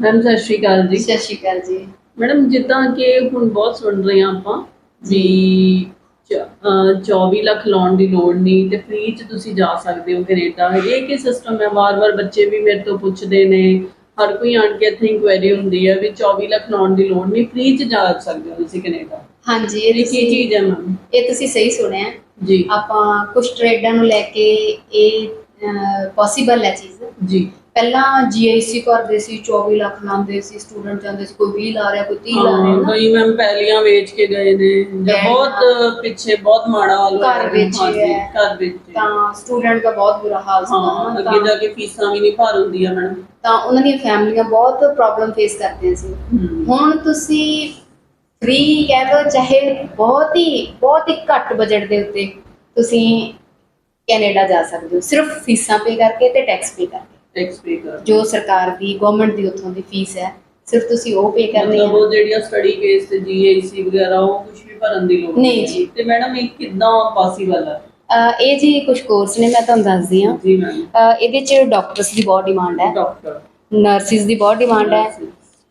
Ma'am ਸਤਿ ਸ਼੍ਰੀ ਅਕਾਲ ਜੀ। ਸਤਿ ਸ਼੍ਰੀ ਅਕਾਲ ਜੀ। ਮੈਡਮ ਜਿੱਦਾਂ ਕਿ ਹੁਣ ਬਹੁਤ ਸੁਣ ਰਹੇ ਹਾਂ ਆਪਾਂ ਵੀ ਚ- ਅਹ 24 ਲੱਖ ਲਾਉਣ ਦੀ ਲੋੜ ਨਹੀਂ ਤੇ ਫ੍ਰੀ ਚ ਤੁਸੀਂ ਜਾ ਸਕਦੇ ਹੋ ਕੈਨੇਡਾ। ਇਹ ਕੀ ਸਿਸਟਮ ਹੈ? ਵਾਰ-ਵਾਰ ਬੱਚੇ ਵੀ ਮੇਰੇ ਤੋਂ ਪੁੱਛਦੇ ਨੇ। ਹਰ ਕੋਈ ਆਣ ਕੇ ਇੱਥੇ ਇਨਕੁਆਇਰੀ ਹੁੰਦੀ ਹੈ ਵੀ 24 ਲੱਖ ਲਾਉਣ ਦੀ ਲੋੜ ਨਹੀਂ ਫ੍ਰੀ ਚ ਜਾ ਸਕਦੇ ਹੋ ਤੁਸੀਂ ਕੈਨੇਡਾ। ਹਾਂਜੀ ਇਹ ਇਹ ਕੀ ਤੁਸੀਂ ਚੀਜ਼ ਹੈ ਮੈਮ? ਇਹ ਤੁਸੀਂ ਸਹੀ ਸੁਣਿਆ। ਜੀ। ਆਪਾਂ ਕੁਝ ਟ੍ਰੇਡਾਂ ਨੂੰ ਲੈ ਕੇ ਇਹ ਪੋਸੀਬਲ ਹੈ ਚੀਜ਼। ਜੀ। ਪਹਿਲਾਂ ਜੀਆਈਸੀ ਕਰਦੇ ਸੀ 24 ਲੱਖ ਲਾਉਂਦੇ ਸੀ ਸਟੂਡੈਂਟ ਜਾਂਦੇ ਸੀ ਕੋਈ 20 ਲਾ ਰਿਹਾ ਕੋਈ 30 ਲਾ ਰਿਹਾ। ਨਾ ਕਈ ਮੈਮ ਪਹਿਲੀਆਂ ਵੇਚ ਕੇ ਗਏ ਨੇ। ਜਾਂ ਬਹੁਤ ਪਿੱਛੇ ਬਹੁਤ ਮਾੜਾ ਹਾਲ ਹੋਇਆ ਘਰ ਵੇਚੇ ਹਾਂਜੀ, ਹੈ। ਘਰ ਵੇਚੇ ਤਾਂ ਸਟੂਡੈਂਟ ਦਾ ਬਹੁਤ ਬੁਰਾ ਹਾਲ ਸੀ। ਹਾਂ ਅੱਗੇ ਜਾ ਕੇ ਫੀਸਾਂ ਵੀ ਨਹੀਂ ਭਰ ਹੁੰਦੀਆਂ ਮੈਡਮ। ਤਾਂ ਉਹਨਾਂ ਦੀਆਂ ਫੈਮਲੀਆਂ ਬਹੁਤ ਪ੍ਰੋਬਲਮ ਫੇਸ ਕਰਦੀਆਂ ਸੀ। ਹੁਣ ਤੁਸੀਂ ਫ੍ਰੀ ਕਹਿ ਦੋ ਚਾਹੇ ਬਹੁਤ ਹੀ ਬਹੁਤ ਹੀ ਘੱਟ ਬਜਟ ਦੇ ਉੱਤੇ ਤੁਸੀਂ ਕੈਨੇਡਾ ਜਾ ਸਕਦੇ ਹੋ। ਸਿਰਫ ਫੀਸਾਂ ਪੇ ਕਰਕੇ ਤੇ ਟੈਕਸ ਪੇ ਕਰਕੇ। ਟੈਕਸ ਪੇ ਕਰ ਜੋ ਸਰਕਾਰ ਦੀ ਗਵਰਨਮੈਂਟ ਦੀ ਉੱਥੋਂ ਦੀ ਫੀਸ ਹੈ ਸਿਰਫ ਤੁਸੀਂ ਉਹ ਪੇ ਕਰਨੀ ਮਤਲਬ ਹੈ। ਉਹ ਜਿਹੜੀਆਂ ਸਟੱਡੀ ਕੇਸ ਤੇ ਜੀਆਈਸੀ ਵਗੈਰਾ ਉਹ ਕੁਝ ਵੀ ਭਰਨ ਦੀ ਲੋੜ ਨਹੀਂ ਜੀ। ਤੇ ਮੈਡਮ ਇਹ ਕਿੱਦਾਂ ਪੋਸੀਬਲ ਹੈ? ਇਹ ਜੀ ਕੁਝ ਕੋਰਸ ਨੇ ਮੈਂ ਤੁਹਾਨੂੰ ਦੱਸਦੀ ਹਾਂ। ਜੀ ਮੈਮ ਇਹਦੇ ਚ ਡਾਕਟਰਸ ਦੀ ਬਹੁਤ ਡਿਮਾਂਡ ਹੈ। ਡਾਕਟਰ ਨਰਸਿਸ ਦੀ ਬਹੁਤ ਡਿਮਾਂਡ ਹੈ।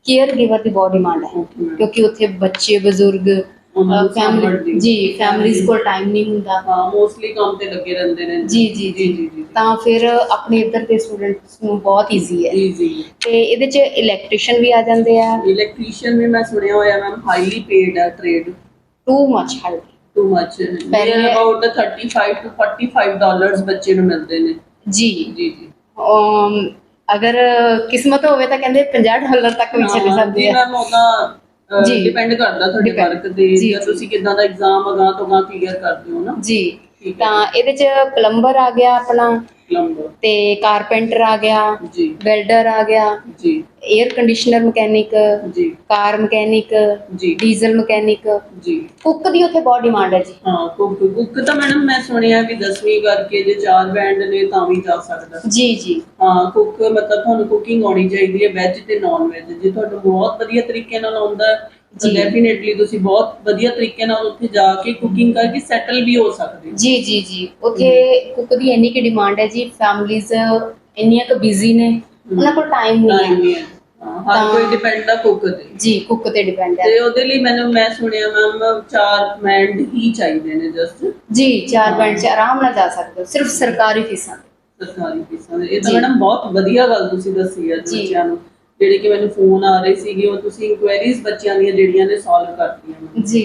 ਕੇਅਰ ਗਿਵਰ ਦੀ ਬਹੁਤ ਡਿਮਾਂਡ ਹੈ. ਕਿਉਂਕਿ ਉੱਥੇ ਬੱਚੇ ਬਜ਼ੁਰਗ ਫੈਮਿਲੀ। ਜੀ ਫੈਮਿਲੀਜ਼ ਕੋਲ ਟਾਈਮ ਨਹੀਂ ਹੁੰਦਾ। ਹਾਂ ਮੋਸਟਲੀ ਕੰਮ ਤੇ ਲੱਗੇ ਰਹਿੰਦੇ ਨੇ। ਜੀ। ਜੀ ਜੀ। ਤਾਂ ਫਿਰ ਆਪਣੇ ਇੱਧਰ ਦੇ ਸਟੂਡੈਂਟਸ ਨੂੰ ਬਹੁਤ ਈਜ਼ੀ ਹੈ। ਜੀ ਜੀ ਤੇ ਇਹਦੇ ਚ ਇਲੈਕਟ੍ਰੀਸ਼ੀਅਨ ਵੀ ਆ ਜਾਂਦੇ ਆ। ਇਲੈਕਟ੍ਰੀਸ਼ੀਅਨ ਵੀ ਮੈਂ ਸੁਣਿਆ ਹੋਇਆ ਮੈਮ ਹਾਈਲੀ ਪੇਡ ਹੈ trade too much high too much ਪਹਿਲੇ- ਅਬਾਊਟ 35 ਟੂ 45 ਡਾਲਰਸ ਬੱਚੇ ਨੂੰ ਮਿਲਦੇ ਨੇ। ਜੀ। ਜੀ ਜੀ। ਅਗਰ ਕਿਸਮਤ ਹੋਵੇ ਤਾਂ ਕਹਿੰਦੇ 50 ਡਾਲਰ ਤੱਕ ਵੀ ਚਲੇ ਜਾਂਦੇ ਆ ਮੈਮ ਉਹਦਾ। ਡਿਪੈਂਡ ਕਰਦਾ ਤੁਹਾਡੇ ਵਰਕ ਤੇ। ਜੀ। ਤੁਸੀਂ ਕਿਦਾਂ ਦਾ ਐਗਜ਼ਾਮ ਅਗਾਹ ਤੋਂ ਅਗਾਹ ਕਲੀਅਰ ਕਰਦੇ ਹੋ ਨਾ। ਜੀ। ਤਾਂ ਇਹਦੇ ਚ ਪਲੰਬਰ ਆ ਗਿਆ ਆਪਣਾ। ਤੇ ਕਾਰਪੈਂਟਰ ਆ ਗਿਆ ਜੀ। ਵੈਲਡਰ ਆ ਗਿਆ ਜੀ। 에ਅਰ ਕੰਡੀਸ਼ਨਰ ਮਕੈਨਿਕ ਜੀ। ਕਾਰ ਮਕੈਨਿਕ ਜੀ। ਡੀਜ਼ਲ ਮਕੈਨਿਕ ਜੀ। ਕੁੱਕ ਦੀ ਉੱਥੇ ਬਹੁਤ ਡਿਮਾਂਡ ਹੈ ਜੀ। ਹਾਂ ਕੁੱਕ ਕੁੱਕ ਤਾਂ ਮੈਡਮ ਮੈਂ ਸੁਣਿਆ ਵੀ 10ਵੀਂ ਕਰਕੇ ਜੇ ਚਾਰ ਬੈਂਡ ਨੇ ਤਾਂ ਵੀ ਜਾ ਸਕਦਾ। ਜੀ ਜੀ। ਹਾਂ ਕੁੱਕ ਮਤਲਬ ਤੁਹਾਨੂੰ ਕੁਕਿੰਗ ਆਉਣੀ ਚਾਹੀਦੀ ਹੈ ਵੈਜ ਤੇ ਨਾਨ ਵੈਜ ਜੇ ਤੁਹਾਨੂੰ ਬਹੁਤ ਵਧੀਆ ਤਰੀਕੇ ਨਾਲ ਆਉਂਦਾ ਤਾਂ। ਡੈਫੀਨਿਟਲੀ ਤੁਸੀਂ ਬਹੁਤ ਵਧੀਆ ਤਰੀਕੇ ਨਾਲ ਉੱਥੇ ਜਾ ਕੇ ਕੁਕਿੰਗ ਕਰਕੇ ਸੈਟਲ ਵੀ ਹੋ ਸਕਦੇ ਜੀ ਜੀ ਜੀ। ਉੱਥੇ ਕੁੱਕ ਦੀ ਇੰਨੀ ਕਿ ਡਿਮਾਂਡ ਹੈ ਜੀ ਫੈਮਲੀਜ਼ ਇੰਨੀਆਂ ਕੁ ਬਿਜ਼ੀ ਨੇ ਉਹਨਾਂ ਕੋਲ ਟਾਈਮ ਨਹੀਂ ਹੈ ਹਰ ਕੋਈ ਡਿਪੈਂਡ ਆ ਕੁੱਕ ਤੇ ਜੀ ਕੁੱਕ ਤੇ ਡਿਪੈਂਡ ਹੈ ਤੇ ਉਹਦੇ ਲਈ ਮੈਨੂੰ ਮੈਂ ਸੁਣਿਆ ਮੈਮ ਚਾਰ ਮੈਂਡ ਹੀ ਚਾਹੀਦੇ ਨੇ ਜਸਟ ਜੀ ਚਾਰ ਬੈਂਡ ਚ ਆਰਾਮ ਨਾਲ ਜਾ ਸਕਦੇ ਹੋ ਸਿਰਫ ਸਰਕਾਰੀ ਫੀਸਾਂ ਤੇ। ਸਰਕਾਰੀ ਫੀਸਾਂ। ਇਹ ਤਾਂ। ਮੈਡਮ ਬਹੁਤ ਵਧੀਆ ਗੱਲ ਤੁਸੀਂ ਦੱਸੀ ਹੈ। ਬੱਚਿਆਂ ਨੂੰ ਜਿਹੜੇ ਕਿ ਮੈਨੂੰ ਫੋਨ ਆ ਰਹੇ ਸੀਗੇ ਉਹ ਤੁਸੀਂ ਇਨਕੁਆਇਰੀਜ਼ ਬੱਚਿਆਂ ਦੀਆਂ ਜਿਹੜੀਆਂ ਨੇ ਸੋਲਵ ਕਰਤੀਆਂ। ਜੀ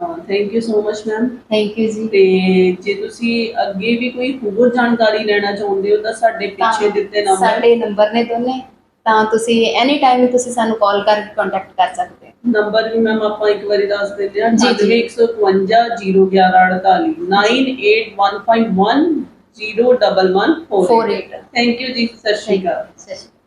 thank you so much ma'am thank you ਜੀ। ਤੇ ਜੇ ਤੁਸੀਂ ਅੱਗੇ ਵੀ ਕੋਈ ਹੋਰ ਜਾਣਕਾਰੀ ਲੈਣਾ ਚਾਹੁੰਦੇ ਹੋ ਤਾਂ ਸਾਡੇ ਪਿੱਛੇ ਦਿੱਤੇ ਨੰਬਰ। ਸਾਡੇ ਨੰਬਰ ਨੇ ਦੋਨੇ। ਤਾਂ ਤੁਸੀਂ ਐਨੀ ਟਾਈਮ ਤੁਸੀਂ ਸਾਨੂੰ ਕਾਲ ਕਰਕੇ ਕੰਟੈਕਟ ਕਰ ਸਕਦੇ ਹੋ। ਨੰਬਰ ਵੀ ਮੈਮ ਆਪਾਂ ਇੱਕ ਵਾਰੀ ਦੱਸ ਦਿੰਦੇ ਹਾਂ ਜੀ, ਜੀ। 9151 01148 9815101148 48 ਥੈਂਕ ਯੂ ਜੀ ਸਤਿ ਸ਼੍ਰੀ ਅਕਾਲ। ਸਤਿ ਸ਼੍ਰੀ ਅਕਾਲ।